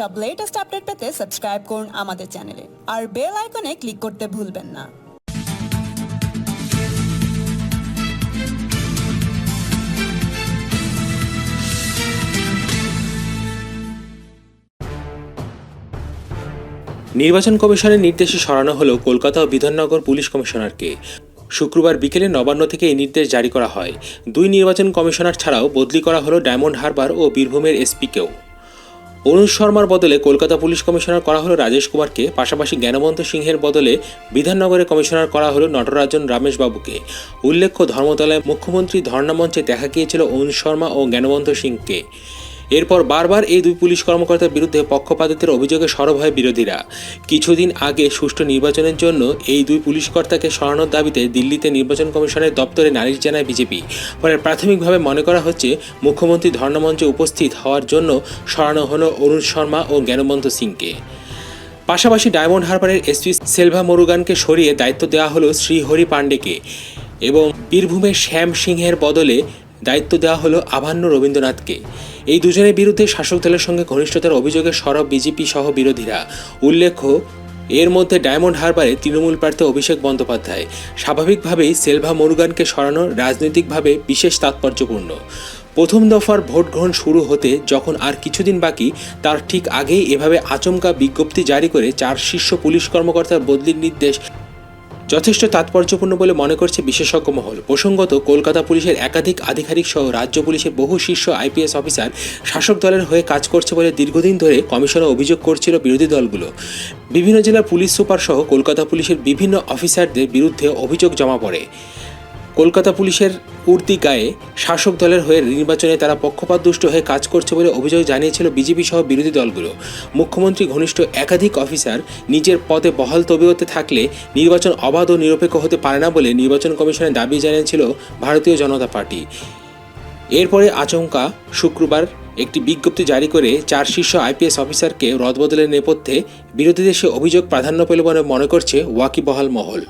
সব latest update পেতে subscribe করুন আমাদের চ্যানেলে আর বেল আইকনে ক্লিক করতে ভুলবেন না। নির্বাচন কমিশনের নির্দেশে সরানো হলো কলকাতা ও বিধাননগর পুলিশ কমিশনারকে শুক্রবার বিকেলে নবান্ন থেকে এই নির্দেশ জারি করা হয়। দুই নির্বাচন কমিশনার ছাড়াও বদলি করা হলো ডায়মন্ড হারবার ও বীরভূমের এসপিকেও। অনুজ শর্মার বদলে কলকাতা পুলিশ কমিশনার করা হলো রাজেশ কুমারকে, পাশাপাশি জ্ঞানবন্ত সিংহের বদলে বিধাননগরে কমিশনার করা হলো নটরাজন রমেশবাবুকে। উল্লেখ্য, ধর্মতলায় মুখ্যমন্ত্রী ধর্ণামঞ্চে দেখা গিয়েছিল অরুণ শর্মা ও জ্ঞানবন্ত সিংকে। এরপর বারবার এই দুই পুলিশ কর্মকর্তার বিরুদ্ধে পক্ষপাতিত্বের অভিযোগে সরব হয় বিরোধীরা। কিছুদিন আগে সুষ্ঠু নির্বাচনের জন্য এই দুই পুলিশ কর্তাকে সরানোর দাবিতে দিল্লিতে নির্বাচন কমিশনের দপ্তরে নালিশ জানায় বিজেপি। ফলে প্রাথমিকভাবে মনে করা হচ্ছে, মুখ্যমন্ত্রী ধর্ণামঞ্চে উপস্থিত হওয়ার জন্য সরানো হলো অরুণ শর্মা ও জ্ঞানবন্ত সিংকে। পাশাপাশি ডায়মন্ড হারবারের এসপি সেলভা মরুগানকে সরিয়ে দায়িত্ব দেওয়া হলো শ্রীহরি পাণ্ডেকে এবং বীরভূমের শ্যাম সিংহের বদলে দায়িত্ব দেওয়া হলো আভান্ন রবীন্দ্রনাথকে। এই দুজনের বিরুদ্ধে শাসক দলের সঙ্গে ঘনিষ্ঠতার অভিযোগে সরব বিজেপি সহ বিরোধীরা। উল্লেখ্য, এর মধ্যে ডায়মন্ড হারবারে তৃণমূল প্রার্থী অভিষেক বন্দ্যোপাধ্যায়। স্বাভাবিকভাবেই সেলভা মরুগানকে সরানো রাজনৈতিকভাবে বিশেষ তাৎপর্যপূর্ণ। প্রথম দফার ভোট গ্রহণ শুরু হতে যখন আর কিছুদিন বাকি, তার ঠিক আগেই এভাবে আচমকা বিজ্ঞপ্তি জারি করে চার শীর্ষ পুলিশ কর্মকর্তার বদলির নির্দেশ যথেষ্ট তাৎপর্যপূর্ণ বলে মনে করছে বিশেষজ্ঞ মহল। প্রসঙ্গত, কলকাতা পুলিশের একাধিক আধিকারিক সহ রাজ্য পুলিশের বহু শীর্ষ আইপিএস অফিসার শাসক দলের হয়ে কাজ করছে বলে দীর্ঘদিন ধরে কমিশনার অভিযোগ করছিল বিরোধী দলগুলো। বিভিন্ন জেলার পুলিশ সুপার সহ কলকাতা পুলিশের বিভিন্ন অফিসারদের বিরুদ্ধে অভিযোগ জমা পড়ে। কলকাতা পুলিশের উর্দি গায়ে শাসক দলের হয়ে নির্বাচনে তারা পক্ষপাতদুষ্ট হয়ে কাজ করছে বলে অভিযোগ জানিয়েছিল বিজেপি সহ বিরোধী দলগুলো। মুখ্যমন্ত্রী, ঘনিষ্ঠ একাধিক অফিসার নিজের পদে বহাল তবিয়তে থাকলে নির্বাচন অবাধ ও নিরপেক্ষ হতে পারে না বলে নির্বাচন কমিশনের দাবি জানিয়েছিল ভারতীয় জনতা পার্টি। এরপরে আচমকা শুক্রবার একটি বিজ্ঞপ্তি জারি করে চার শীর্ষ আইপিএস অফিসারকে রদবদলের নেপথ্যে বিরোধীদের সে অভিযোগ প্রাধান্য পেল বলে মনে করছে ওয়াকিবহাল মহল।